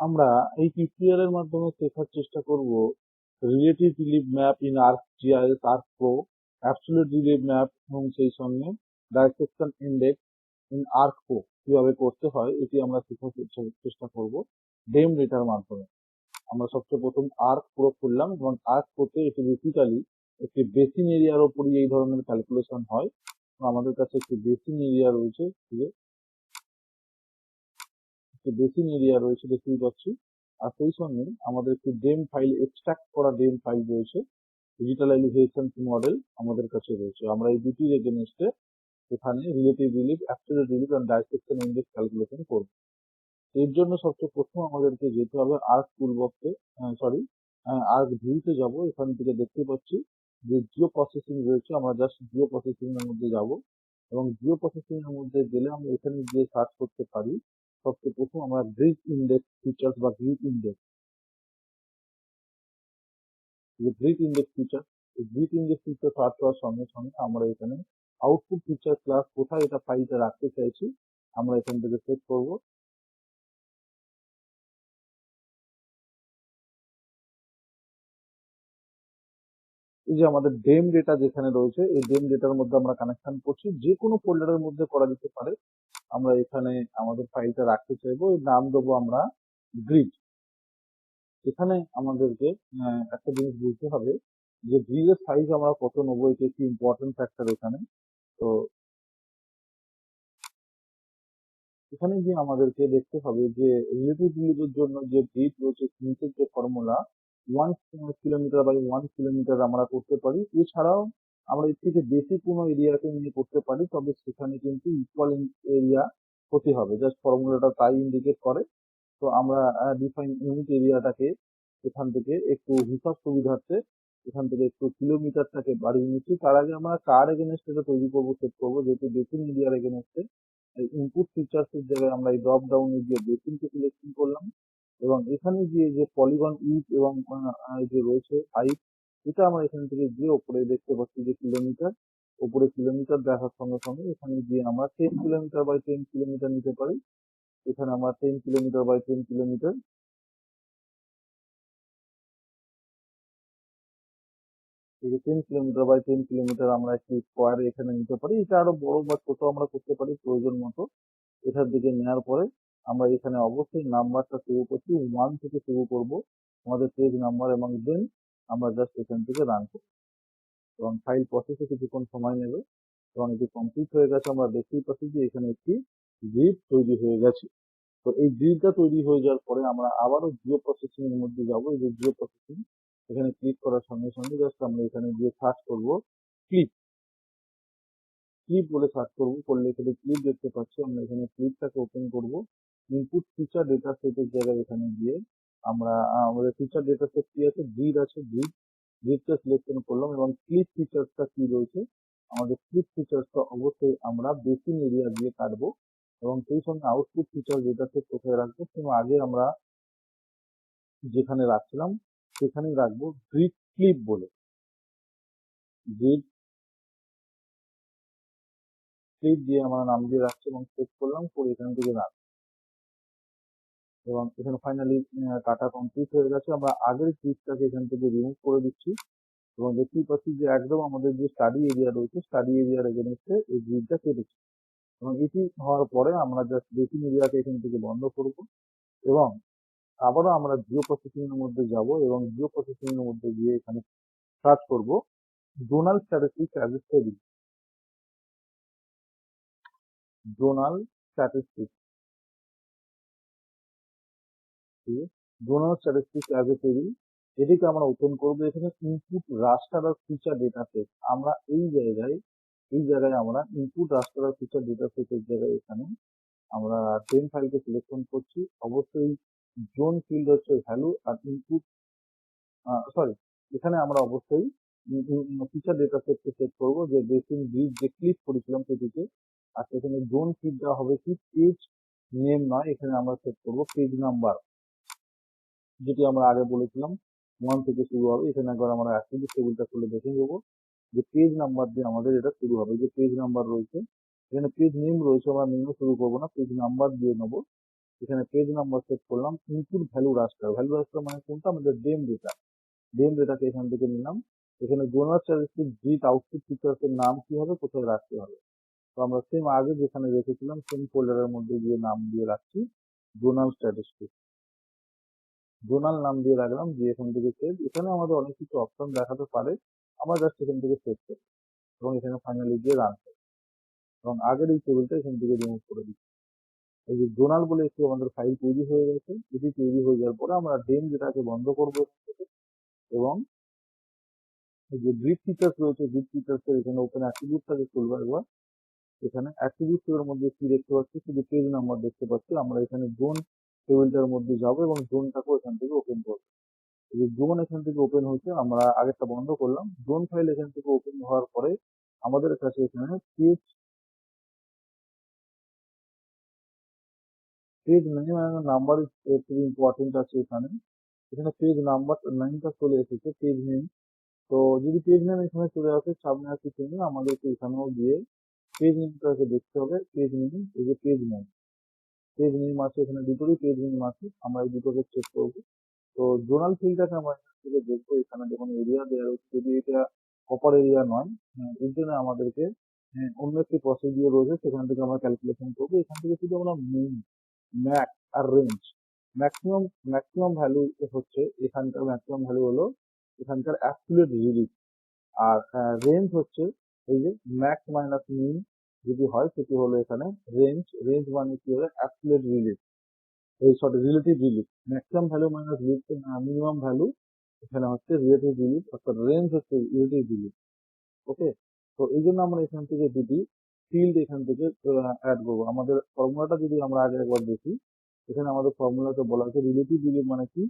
আমরা এই টিউটোরিয়াল এর মাধ্যমে শেখার চেষ্টা করব relative relief map in Arc GIS Arc Pro absolute relief map এবং সেই সঙ্গে dissection index in Arc Pro কীভাবে করতে হয় এটি আমরা শেখার চেষ্টা- করব ডেম ডেটার মাধ্যমে। আমরা সবচেয়ে প্রথম আর্ক প্রো খুললাম এবং আর্ক প্রোতে এটি বেসিক্যালি একটি বেসিন এরিয়ার ওপরই এই ধরনের ক্যালকুলেশন হয়। আমাদের কাছে একটি বেসিন এরিয়া রয়েছে একটি বেসিন এরিয়া রয়েছে দেখতেই পাচ্ছি। আর সেই সঙ্গে আমাদের একটি ডেম ফাইল এক্সট্রাক্ট করা ডেম ফাইল রয়েছে। ডিজিটাল এলিভেশন মডেল আমাদের কাছে রয়েছে। আমরা এই দুটির এগেনস্টে এখানে relative relief absolute relief and dissection index calculation করব। এর জন্য সবচেয়ে প্রথম আমাদেরকে যেতে হবে আর্ক টুলবক্সে সরি আর্ক ভিউতে যাব। এখান থেকে দেখতে পাচ্ছি যে জিও প্রসেসিং রয়েছে। আমরা জাস্ট জিও প্রসেসিং এর মধ্যে যাব। এবং জিও প্রসেসিং এর মধ্যে গেলে আমরা এখানে গিয়ে সার্চ করতে পারি। সবচেয়ে প্রথম আমরা গ্রিড ইন্ডেক্স ফিচার্স বা গ্রিড ইন্ডেক্স যে গ্রিড ইন্ডেক্স ফিচার এই গ্রিড ইন্ডেক্স ফিচার সার্চ করার সঙ্গে সঙ্গে আমরা এখানে আউটপুট ফিচার ক্লাস কোথায় এটা ফাইলটা রাখতে চাইছি, আমরা এখান থেকে সেট করব। এই যে আমাদের ডেম ডেটা যেখানে রয়েছে, এই ডেম ডেটার মধ্যে আমরা কানেকশন করছি। যে কোনো ফোল্ডারের মধ্যে করা যেতে পারে। আমরা এখানে আমাদের ফাইলটা রাখতে চাইব, এর নাম দেবো আমরা গ্রিড এখানে আমাদেরকে একটা জিনিস বুঝতে হবে যে গ্রিডের সাইজ আমরা কত নেব, এটা একটি ইম্পর্টেন্ট ফ্যাক্টর এখানে। তো এখানে যে আমাদেরকে দেখতে হবে যে রিলেটিভ রিলিজের জন্য যে গ্রিড রয়েছে নিচের যে formula one kilometre by one kilometre আমরা করতে পারি। এছাড়াও আমরা এর থেকে বেশি কোনো এরিয়াকে নিয়ে করতে পারি, তবে সেখানে কিন্তু ইকুয়াল এরিয়া হতে হবে। জাস্ট ফর্মুলাটা তাই ইন্ডিকেট করে। তো আমরা ডিফাইন ইউনিট এরিয়াটাকে এখান থেকে একটু হিসাব সুবিধার্থে এখান থেকে একটু কিলোমিটারটাকে বাড়িয়ে নিচ্ছি। তার আগে আমরা কার এগেনস্ট এটা তৈরি করব সেট করব। যেহেতু বেসিন এরিয়ার এগেনস্টে ইনপুট ফিচার্স এর জায়গায় আমরা এই ড্রপ ডাউনে গিয়ে বেসিনকে সিলেকশন করলাম। এবং এখানে গিয়ে যে পলিগন ইট এবং যে রয়েছে হাইট এটা আমরা এখান থেকে গিয়ে ওপরে দেখতে পাচ্ছি যে কিলোমিটার ওপরে কিলোমিটার দেখার সঙ্গে সঙ্গে এখানে গিয়ে আমরা ten kilometre by ten kilometre নিতে পারি। এখানে আমরা ten kilometre by ten kilometre ten kilometre by ten kilometre আমরা একটি স্কোয়ার এখানে নিতে পারি। এটা আরও বড় বা ছোট আমরা করতে পারি প্রয়োজন মতো। এটার দিকে নেওয়ার পরে আমরা এখানে অবশ্যই নাম্বারটা শুরু করছি ওয়ান থেকে শুরু করব। আমাদের পেজ নাম্বার এবং দেন আমরা জাস্ট এখান থেকে রান করব। এবং ফাইল প্রসেসে কিছুক্ষণ সময় নেবে। এবং এটি কমপ্লিট হয়ে গেছে, আমরা দেখতেই পাচ্ছি যে এখানে একটি গ্রিড তৈরি হয়ে গেছে। তো এই গ্রিডটা তৈরি হয়ে যাওয়ার পরে আমরা আবারও জিও প্রসেসিং এর মধ্যে যাব। এই যে জিও প্রসেসিং এখানে ক্লিক করার সঙ্গে সঙ্গে জাস্ট আমরা এখানে গিয়ে সার্চ করব ক্লিপ ক্লিপ বলে সার্চ করব। করলে এখানে ক্লিপ দেখতে পাচ্ছি, আমরা এখানে ক্লিপটাকে ওপেন করব। ইনপুট ফিচার ডেটা সেটের জায়গায় এখানে গিয়ে আমরা আমাদের ফিচার ডেটা সেট কি আছে? গ্রিড আছে গ্রিড গ্রিডটা সিলেকশন করলাম এবং ক্লিপ ফিচার্সটা কি রয়েছে? আমাদের ক্লিপ ফিচার্সটা অবশ্যই আমরা বেসিন এরিয়া দিয়ে কাটবো এবং সেই সঙ্গে আউটপুট ফিচার ডেটা সেট কোথায় রাখব? এবং আগে আমরা যেখানে রাখছিলাম, সেখানেই রাখব গ্রিড ক্লিপ বলে। গ্রিড ক্লিপ দিয়ে আমরা নাম দিয়ে রাখছি এবং সেট করলাম, করে এখান থেকে রাখ এবং এখানে ফাইনালি কাটা কমপ্লিট হয়ে গেছে। আমরা আগের ক্লিপটাকে এখান থেকে রিমুভ করে দিচ্ছি। এবং দেখতেই পাচ্ছি যে একদম আমাদের যে স্টাডি এরিয়া রয়েছে স্টাডি এরিয়ার এগেনস্টে এই গ্রিডটা কেটেছে। এবং এটি হওয়ার পরে আমরা জাস্ট বেসিন এরিয়াকে এখান থেকে বন্ধ করব। এবং আবারও আমরা জিও প্রসেসিং এর মধ্যে যাব এবং জিও প্রসেসিং এর মধ্যে গিয়ে এখানে সার্চ করব zonal statistics as a zonal statistics zonal statistics as এটিকে আমরা ওপেন করব। এখানে ইনপুট রাস্টার আর ফিচার ডেটা সেট আমরা এই জায়গায় এই জায়গায় আমরা ইনপুট রাস্টার আর ফিচার ডেটা সেটের জায়গায় এখানে আমরা টেন ফাইলকে সিলেকশন করছি। অবশ্যই জোন ফিল্ড হচ্ছে ভ্যালু আর ইনপুট সরি এখানে আমরা অবশ্যই ফিচার ডেটা সেটকে সেট করব। যে বেসিন গ্রিড যে ক্লিক করেছিলাম সেটিকে। আর সেখানে জোন ফিল্ডটা হবে কি পেজ নেম নয়। এখানে আমরা সেট করব পেজ নাম্বার যেটি আমরা আগে বলেছিলাম ওয়ান থেকে শুরু হবে। এখানে একবার আমরা অ্যাক্টিভিটি টেবিলটা খুলে দেখে নেব। যে পেজ নাম্বার দিয়ে আমাদের এটা শুরু হবে। যে পেজ নাম্বার রয়েছে, এখানে পেজ নেম রয়েছে, আমরা নেমে শুরু করব না পেজ নাম্বার দিয়ে নেব। এখানে পেজ নাম্বার সেট করলাম input value raster value raster মানে কোনটা? আমাদের ডেম ডেটা ডেম ডেটাকে এখান থেকে নিলাম। এখানে জোনাল স্ট্যাটিস্টিক জিট আউটপুট ফিচার্স এর নাম কি হবে? কোথায় রাখতে হবে? তো আমরা সেম আগে যেখানে রেখেছিলাম সেম ফোল্ডারের মধ্যে গিয়ে নাম দিয়ে রাখছি জোনাল স্ট্যাটিস্টিক জোনাল নাম দিয়ে রাখলাম, যে এখান থেকে সেভ এখানে আমাদের অনেক কিছু অপশন দেখাতে পারে। আমরা জাস্ট এখান থেকে সেভ করি এবং এখানে ফাইনালি গিয়ে রান করি। এবং আগের এই টেবিলটা এখান থেকে রিমুভ করে দিচ্ছি। এই যে জোনাল বলে একটু আমাদের ফাইল তৈরি হয়ে গেছে। এটি তৈরি হয়ে যাওয়ার পরে আমরা ডেম যেটাকে বন্ধ করব এবং যে গ্রিড ফিচার্স রয়েছে গ্রিড ফিচার্স এর এখানে ওপেন অ্যাট্রিবিউটটাকে খুলবো একবার এখানে অ্যাট্রিবিউটস এর মধ্যে কি দেখতে পাচ্ছি? শুধু পেজ নাম্বার দেখতে পাচ্ছি। আমরা এখানে জোন টেবিলটার মধ্যে যাব এবং জোনটাকেও এখান থেকে ওপেন করব। যে জোন এখান থেকে ওপেন হয়েছে, আমরা আগেরটা বন্ধ করলাম। জোন ফাইল এখান থেকে ওপেন হওয়ার পরে আমাদের কাছে এখানে পেজ পেজ নেম নাম্বার খুবই ইম্পর্টেন্ট আছে এখানে। এখানে পেজ নাম্বার নাইনটা চলে এসেছে পেজ নেম তো যদি পেজ নেম এখানে চলে আসে, সামনে নেই, আমাদেরকে এখানেও গিয়ে পেজ নেমটাকে দেখতে হবে। পেজ নেম এই যে পেজ নেম পেজ নেম আছে এখানে দুটোরই পেজ নেম আছে আমরা এই দুটোকে চেক করব। তো জোনাল ফিল্ডটাকে আমরা এখান থেকে দেখব এখানে যখন এরিয়া দেওয়া রয়েছে যদি এটা কপার এরিয়া নয় হ্যাঁ, এর জন্য আমাদেরকে হ্যাঁ, অন্য একটি প্রসিডিওর রয়েছে সেখান থেকে আমরা ক্যালকুলেশন করব। এখান থেকে শুধু আমরা মিন ম্যাক আর রেঞ্জ ম্যাক্সিমাম ম্যাক্সিমাম ভ্যালু হচ্ছে এখানকার ম্যাক্সিমাম ভ্যালু হলো এখানকার অ্যাবসুলেট রিলিজ আর রেঞ্জ হচ্ছে এই যে ম্যাক্স মাইনাস মিন যদি হয় সেটি হলো এখানে রেঞ্জ রেঞ্জ মানে কি হবে? অ্যাবসুলেট রিলিজ এই sorry relative relief maximum value minus minimum value এখানে হচ্ছে রিলেটিভ রিলিজ অর্থাৎ রেঞ্জ হচ্ছে রিলেটিভ রিলিজ ওকে তো এই জন্য আমরা এখান থেকে দুটি ফিল্ড এখান থেকে অ্যাড করব। আমাদের ফর্মুলাটা যদি আমরা আগে একবার দেখি, এখানে আমাদের ফর্মুলাতে বলা আছে রিলেটিভ রিলিজ মানে কি?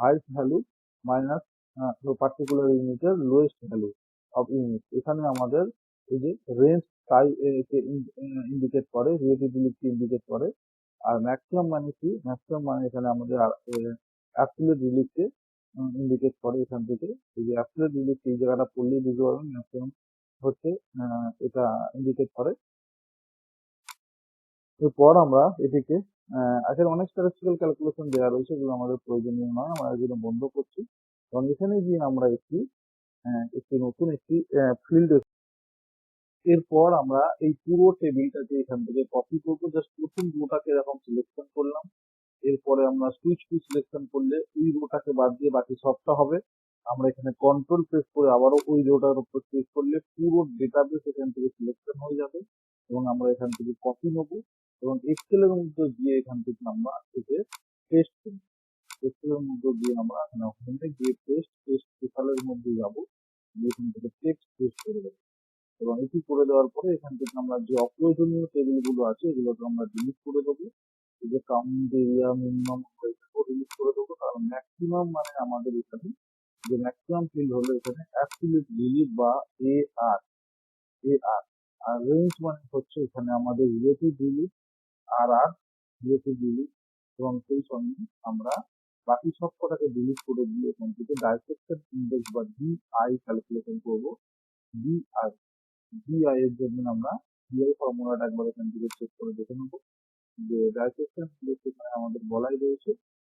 হাইস্ট ভ্যালু মাইনাস পার্টিকুলার ইউনিটের লোয়েস্ট ভ্যালু অফ ইউনিট এখানে আমাদের এই যে রেঞ্জ টাই ইন্ডিকেট করে রিলেটিভ রিলিজকে ইন্ডিকেট করে। আর ম্যাক্সিমাম মানে কি? ম্যাক্সিমাম মানে এখানে আমাদের অ্যাবসলিউট রিলিজকে ইন্ডিকেট করে এখান থেকে। এই যে অ্যাবসলিউট রিলিজ এই জায়গাটা পড়লেই বুঝতে পারবেন ম্যাক্সিমাম হচ্ছে এটা ইন্ডিকেট করে। এরপর আমরা এটিকে আসলে অনেক স্ট্যাটিস্টিক্যাল ক্যালকুলেশন দেওয়া রয়েছে এগুলো আমাদের প্রয়োজনীয় নয়, আমরা এগুলো বন্ধ করছি। এবং এখানে গিয়ে আমরা একটি একটি নতুন একটি ফিল্ড এরপর আমরা এই পুরো টেবিলটাকে এখান থেকে কপি করব জাস্ট প্রথম রোটাকে এরকম সিলেকশন করলাম। এরপরে আমরা সুইচ টু সিলেকশন করলে এই রোটাকে বাদ দিয়ে বাকি সবটা হবে। আমরা এখানে কন্ট্রোল প্রেস করে আবারও ওই রোটার উপর ক্লিক করলে পুরো ডেটাবেস এখান থেকে সিলেকশন হয়ে যাবে এবং আমরা এখান থেকে কপি নেব এবং এক্সেলের মধ্যে গিয়ে এখান থেকে আমরা এতে পেস্ট করব। এক্সেলের মধ্যে গিয়ে আমরা এখানে ওখানে গিয়ে পেস্ট পেস্ট স্পেশালের মধ্যে যাব। এখান থেকে টেক্সট পেস্ট করে দেবো। এবং এটি করে দেওয়ার পরে এখান থেকে আমরা যে অপ্রয়োজনীয় টেবিলগুলো আছে এগুলোকে আমরা ডিলিট করে দেবো। এই যে কাউন্ট এরিয়া মিনিমাম ডিলিট করে দেবো, কারণ ম্যাক্সিমাম মানে আমাদের এখানে, যে ম্যাক্সিমাম ফিল্ড হলো এখানে অ্যাবসলিউট রিলিভ বা এ আর এ আর আর রেঞ্জ মানে হচ্ছে এখানে আমাদের রিলেটিভ রিলিভ আর আর রিলেটিভ রিলিভ এবং সেই সঙ্গে আমরা বাকি সব কটাকে ডিলিট করে দিয়ে এখান থেকে ডাইসেকশন ইন্ডেক্স বা ডি আই ক্যালকুলেশন করব। ডি আই ডিআই এর জন্য আমরা ডিআই ফর্মুলাটা একবার এখান থেকে চেক করে দেখে নেব। যে ডাইসেকশন আমাদের বলাই রয়েছে।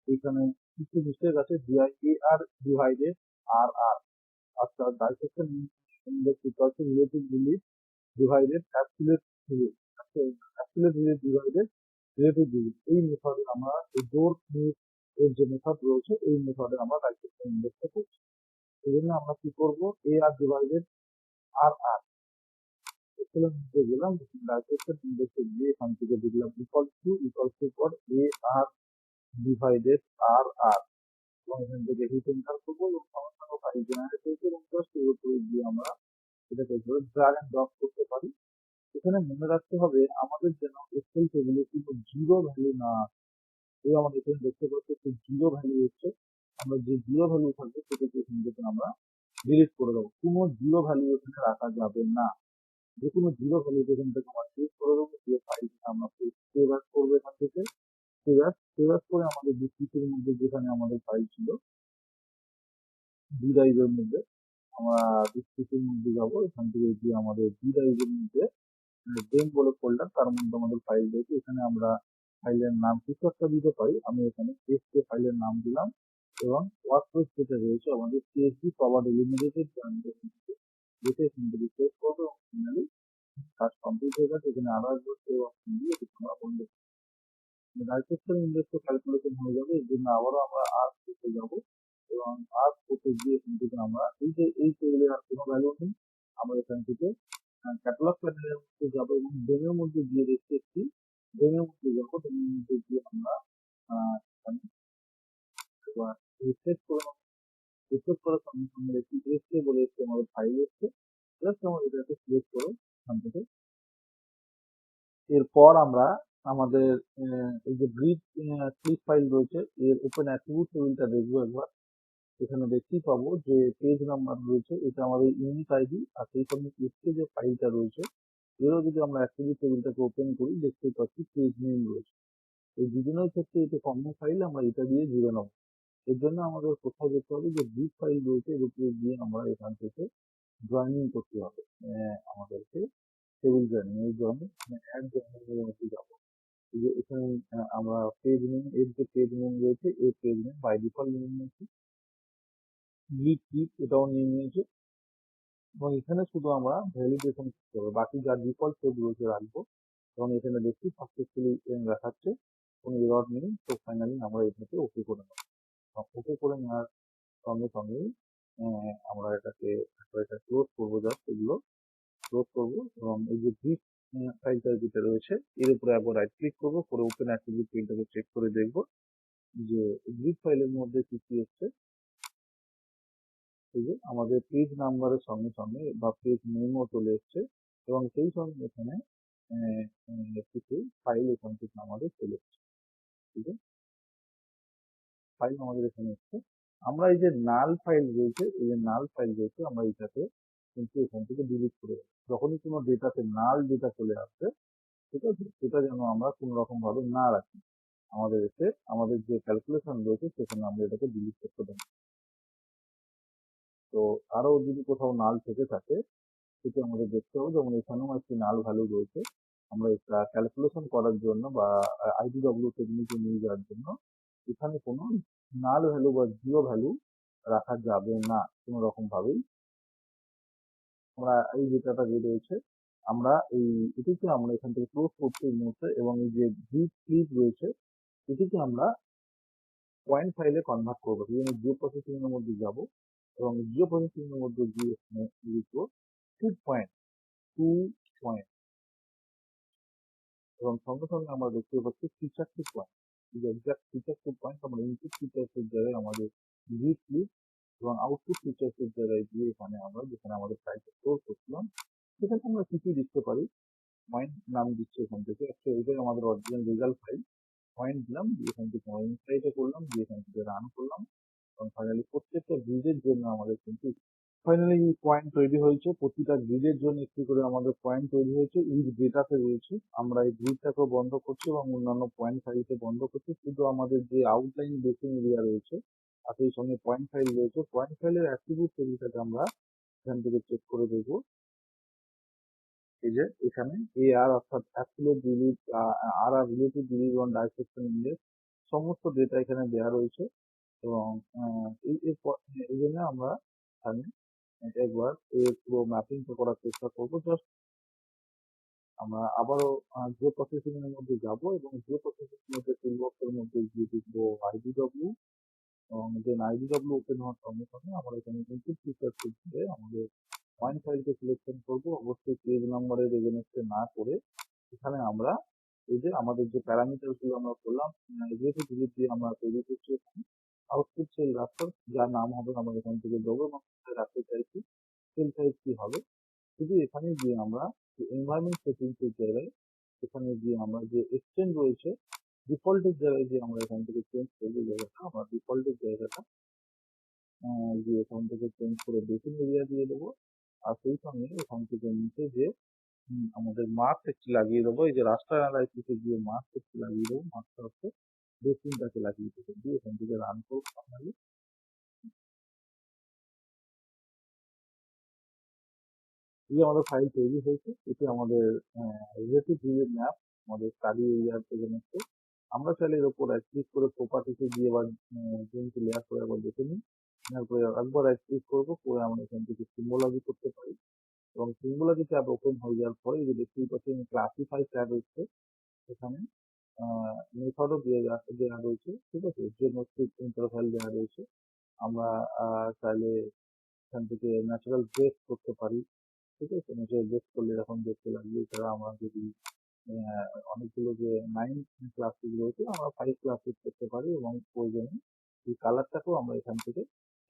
এখানে কিছু মিস্টেক আছে ডিআই এ আর ডিভাইডেড আর আর আচ্ছা dissection index equal to relative relief divided absolute divided relative এই আমরা এর যে রয়েছে, এই মেথডে আমরা করছি। এই জন্য আমরা কি করব? এ আর ডিভাইডেড আর আর এক্সেলের মধ্যে গেলাম ডাইসেকশন ইন্ডেক্সে গিয়ে এখান থেকে দেখলাম ইকুয়াল টু ইকুয়াল টু পর এ আর ডিভাইডেড আর আর এবং এখান থেকে হিট এন্টার করব, এবং সমস্ত ফাইল জেনারেট হয়েছে, এবং জাস্ট এর উপরে গিয়ে আমরা এটাকে ড্রাগ অ্যান্ড ড্রপ করতে পারি। এখানে মনে রাখতে হবে, আমাদের যেন এক্সেল টেবিলে কিন্তু জিরো ভ্যালু না। এই আমাদের এখানে দেখতে পাচ্ছি একটি জিরো ভ্যালু হচ্ছে। আমরা যে জিরো ভ্যালু থাকবে, সেটাকে এখান থেকে আমরা ডিলিট করে দেবো। কোনো জিরো ভ্যালু এখানে রাখা যাবে না। যে কোনো জিরো ভ্যালু যেখান থেকে আমরা ডিলিট করে দেবো দিয়ে ফাইলটা আমরা সেভ অ্যাজ করব এখান থেকে সেভ অ্যাজ সেভ অ্যাজ করে আমাদের ডিসক্রিপের মধ্যে যেখানে আমাদের ফাইল ছিল ডি মধ্যে, আমরা ডিসক্রিপের মধ্যে যাব, এখান থেকে গিয়ে আমাদের ডি মধ্যে ডেম বলে ফোল্ডার তার মধ্যে আমাদের ফাইল রয়েছে, এখানে আমরা ফাইলের নাম কিছু একটা দিতে পারি, আমি এখানে এসকে ফাইলের নাম দিলাম, এবং ওয়ার্কস্পেস যেটা রয়েছে আমাদের সিএসডি পাওয়ার এলিমিনেটেড যেটা এখান থেকে সেভ করব, এবং ফাইনালি কাজ কমপ্লিট হয়ে গেছে, এখানে আরও একবার সেভ অপশন দিয়ে তোমরা বন্ধ ডাইসেকশন ইন্ডেক্স ক্যালকুলেশন হয়ে যাবে এর জন্য আবারও আমরা আর করতে যাব। এবং আর করতে গিয়ে এখান থেকে আমরা এই যে, এই টেবিলের আর কোনো ভ্যালু নেই। আমরা এখান থেকে ক্যাটালগ প্যানেলের মধ্যে যাব এবং ডোমের মধ্যে গিয়ে দেখতে একটি ডোমের মধ্যে যাব ডোমের মধ্যে গিয়ে আমরা এখানে রিফ্রেশ করে রিফ্রেশ করার সঙ্গে সঙ্গে একটি এসকে বলে একটি আমাদের ফাইল এসছে। জাস্ট আমরা এটাকে সিলেক্ট করে এখান থেকে। এরপর আমরা আমাদের এই যে ব্রিজ ক্লিক ফাইল রয়েছে, এর ওপেন অ্যাট্রিবিউট টেবিলটা দেখব একবার। এখানে দেখতেই পাবো যে পেজ নাম্বার রয়েছে, এটা আমাদের ইউনিক আইডি আর সেই সঙ্গে এসকে যে ফাইলটা রয়েছে, এরও যদি আমরা অ্যাট্রিবিউট টেবিলটাকে ওপেন করি, দেখতেই পাচ্ছি পেজ নেম রয়েছে। এই দুজনের ক্ষেত্রে এটা কমন ফাইল আমরা এটা দিয়ে জুড়ে নেব। এর জন্য আমাদের কোথাও যেতে হবে? যে ব্রিজ ফাইল রয়েছে, এর উপরে গিয়ে আমরা এখান থেকে জয়েনিং করতে হবে। আমাদেরকে টেবিল জয়েনিং এই জয়েনিং অ্যাড জয়েনিং মধ্যে যাব। যে এখানে আমরা পেজ নেম এর যে পেজ নেম রয়েছে, এই পেজ নেম বাই ডিফল্ট নিয়ে নিয়েছি। লিড কিপ এটাও নিয়ে নিয়েছে। এবং এখানে শুধু আমরা ভ্যালিডেশন করতে হবে বাকি যা ডিফল্ট রয়েছে রাখব। এবং এখানে দেখছি সাকসেসফুলি দেখাচ্ছে, কোনো এরর নেই। তো ফাইনালি আমরা এটাকে ওকে করে নেব। ওকে করে নেওয়ার সঙ্গে সঙ্গেই আমরা এটাকে এটা ক্লোজ করব জাস্ট এগুলো ক্লোজ করব এবং এই যে ব্রিফ ফাইলটা যেটা রয়েছে, এর উপরে আবার রাইট ক্লিক করব, করে ওপেন অ্যাট্রিবিউট ফাইলটাকে চেক করে দেখব যে ব্রিফ ফাইলের মধ্যে কি কি যে আমাদের পেজ নাম্বারের সঙ্গে সঙ্গে বা পেজ নেমও চলে এসছে এবং সেই সঙ্গে এখানে কিছু ফাইল এখান থেকে আমাদের চলে এসছে। ঠিক আছে? ফাইল আমাদের এখানে এসছে। আমরা এই যে নাল ফাইল রয়েছে, এই যে নাল ফাইল রয়েছে, আমরা এইটাকে কিন্তু এখান থেকে ডিলিট করে যখনই কোনো ডেটাতে নাল ডেটা চলে আসবে, ঠিক আছে? সেটা যেন আমরা কোনো রকম ভাবে না রাখি। আমাদের এসে আমাদের যে ক্যালকুলেশন রয়েছে, সেখানে আমরা এটাকে ডিলিট করতে দেবো তো আরও যদি কোথাও নাল থেকে থাকে, সেটা আমাদের দেখতে হবে। যেমন এখানেও একটি নাল ভ্যালু রয়েছে। আমরা এটা ক্যালকুলেশন করার জন্য বা আইডিডব্লিউ টেকনিকে নিয়ে যাওয়ার জন্য এখানে কোনো নাল ভ্যালু বা জিরো ভ্যালু রাখা যাবে না কোনো রকম ভাবেই আমরা এই ডেটাটা যে রয়েছে আমরা এই, এটিকে আমরা এখান থেকে ক্লোজ করছি মুহূর্তে এবং এই যে ভিড ক্লিপ রয়েছে, এটিকে আমরা পয়েন্ট ফাইলে কনভার্ট করব। সেই জন্য জিও প্রসেসিং এর মধ্যে যাব এবং জিও প্রসেসিং এর মধ্যে গিয়ে এখানে লিখব? টু পয়েন্ট টু পয়েন্ট এবং সঙ্গে সঙ্গে আমরা দেখতে পাচ্ছি ফিচার টু পয়েন্ট আমাদের এবং এখানে আমরা যেখানে আমাদের স্টোর করছিলাম আমরা পারি? নাম থেকে। একটা আমাদের অরিজিনাল পয়েন্ট দিলাম থেকে আমরা করলাম, দিয়ে এখান থেকে রান করলাম। এবং ফাইনালি প্রত্যেকটা গ্রিডের জন্য আমাদের কিন্তু ফাইনালি পয়েন্ট তৈরি হয়েছে। প্রতিটা গ্রিডের জন্য একটি করে আমাদের পয়েন্ট তৈরি হয়েছে। ইচ ডেটাতে রয়েছে, আমরা এই গ্রিডটাকেও বন্ধ করছি এবং অন্যান্য পয়েন্ট ফাইলকে বন্ধ করছি। শুধু আমাদের যে আউটলাইন বেসিং এরিয়া রয়েছে আর সেই সঙ্গে পয়েন্ট ফাইল রয়েছে। পয়েন্ট ফাইলের অ্যাট্রিবিউট টেবিলটাকে আমরা এখান থেকে চেক করে দেখব। এই যে এখানে এ আর অর্থাৎ অ্যাবসলিউট ডিলিট আর আর রিলেটিভ ডিলিট ওয়ান ডাইসেকশন ইন্ডেক্স সমস্ত ডেটা এখানে দেওয়া রয়েছে। এবং এই এই জন্য আমরা এখানে একবার এর পুরো ম্যাপিংটা করার চেষ্টা করব। জাস্ট আমরা আবারও জিও প্রসেসিং এর মধ্যে যাব এবং জিও প্রসেসিং এর মধ্যে টুলবক্সের মধ্যে গিয়ে দেখব আইডিডব্লিউ এবং দেন আইডিডব্লিউ ওপেন হওয়ার সঙ্গে সঙ্গে আমরা এখানে ইনপুট ফিচার দিয়ে আমাদের পয়েন্ট ফাইলকে সিলেকশন করব। অবশ্যই পেজ নাম্বারের এগেনস্টে না করে এখানে আমরা এই যে আমাদের যে প্যারামিটারগুলো আমরা করলাম যেহেতু ডিলিট দিয়ে আমরা তৈরি করছি আউটপুট সেল রাস্টার যার নাম হবে আমরা এখান থেকে দেবো এবং রাখতে চাইছি সেল সাইজ কি হবে? শুধু এখানে গিয়ে আমরা এনভায়রনমেন্ট সেটিংস এর জায়গায়, এখানে গিয়ে আমরা যে এক্সটেন্ড রয়েছে ডিফল্টের জায়গায় যে আমরা এখান থেকে চেঞ্জ করব জায়গাটা, আমরা ডিফল্টের জায়গাটা গিয়ে এখান থেকে চেঞ্জ করে বেসিন এরিয়া দিয়ে দেবো। আর সেই সঙ্গে এখান থেকে নিচে যে আমাদের মার্ক একটি লাগিয়ে দেবো। এই যে রাস্টার অ্যানালাইসিসে গিয়ে মার্ক একটি লাগিয়ে দেবো। মার্কটা হচ্ছে বেসিনটাকে লাগিয়ে দেবো দিয়ে এখান থেকে রান করব। ফাইনালি এই আমাদের ফাইল তৈরি হয়েছে। এটি আমাদের রিলেটিভ ভিউয়ের ম্যাপ আমাদের স্টাডি এরিয়ার এগেনস্টে আমরা চাইলে এর উপর ক্লিক করে প্রপার্টিতে গিয়ে এবার জেমকে লেয়ার করে একবার দেখে নিই। নেওয়ার পরে একবার ক্লিক করব, করে আমরা এখান থেকে সিম্বোলজি করতে পারি। এবং সিম্বোলজি ট্যাব ওপেন হয়ে যাওয়ার পরে এই যে দেখতেই পাচ্ছেন ক্লাসিফাই ট্যাব হচ্ছে এখানে মেথডও দিয়ে দেওয়া- রয়েছে ঠিক আছে? জেনোস্ক্রিপ্ট ইন্টারভ্যাল দেওয়া রয়েছে আমরা চাইলে এখান থেকে ন্যাচারাল ব্রেক করতে পারি। ঠিক আছে? ন্যাচারাল ব্রেক করলে এরকম দেখতে লাগবে এছাড়া আমরা যদি অনেকগুলো যে নাইন ক্লাসিক রয়েছে আমরা ফাইভ ক্লাসিক করতে পারি এবং প্রয়োজনে এই কালারটাকেও আমরা এখান থেকে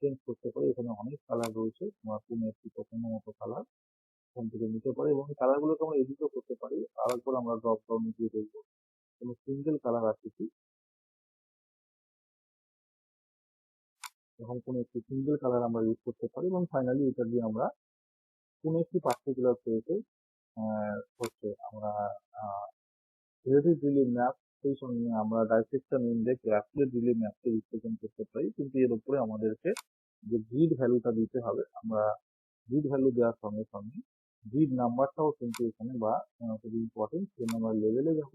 চেঞ্জ করতে পারি। এখানে অনেক কালার রয়েছে, তোমার কোনো একটি পছন্দ মতো কালার এখান থেকে নিতে পারি এবং কালারগুলোকে আমরা এডিটও করতে পারি। তারপর আমরা ড্রপ ডাউনে গিয়ে দেখব, কোনো সিঙ্গেল কালার আছে কি? এবং কোনো একটি সিঙ্গেল কালার আমরা ইউজ করতে পারি এবং ফাইনালি এটা দিয়ে আমরা কোনো একটি পার্টিকুলার প্লেসে হচ্ছে আমরা রিলেটিভ রিলি ম্যাপ সেই সঙ্গে আমরা ডাইসেকশন ইন্ডেক্স অ্যাপলেট রিলি ম্যাপকে রিপ্রেজেন্ট করতে পারি। কিন্তু এর উপরে আমাদেরকে যে গ্রিড ভ্যালুটা দিতে হবে, আমরা গ্রিড ভ্যালু দেওয়ার সঙ্গে সঙ্গে গ্রিড নাম্বারটাও কিন্তু এখানে বা খুবই ইম্পর্টেন্ট সেখানে আমরা লেভেলে যাব।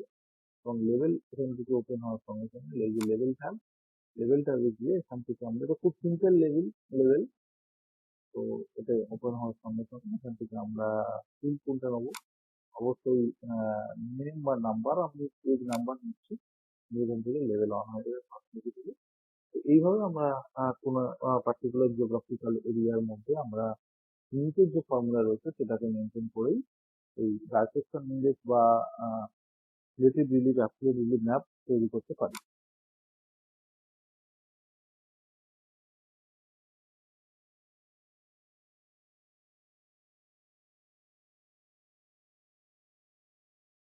এবং লেভেল এখান থেকে ওপেন হওয়ার সঙ্গে সঙ্গে যে লেভেল ট্যাব লেভেল ট্যাবে গিয়ে এখান থেকে আমরা খুব সিম্পল লেভেল লেভেল তো এটা ওপেন হওয়ার সঙ্গে সঙ্গে এখান থেকে আমরা ফিল কোনটা নেব অবশ্যই নেম বা নাম্বার আমি পেজ নাম্বার নিচ্ছি। এখান থেকে লেভেল অন হয়ে থেকে। তো এইভাবে আমরা কোনো পার্টিকুলার জিওগ্রাফিক্যাল এরিয়ার মধ্যে আমরা নিচের যে ফর্মুলা রয়েছে সেটাকে মেনটেন করেই এই ডাইসেকশন ইন্ডেক্স বা relative relief absolute relief map তৈরি করতে পারি।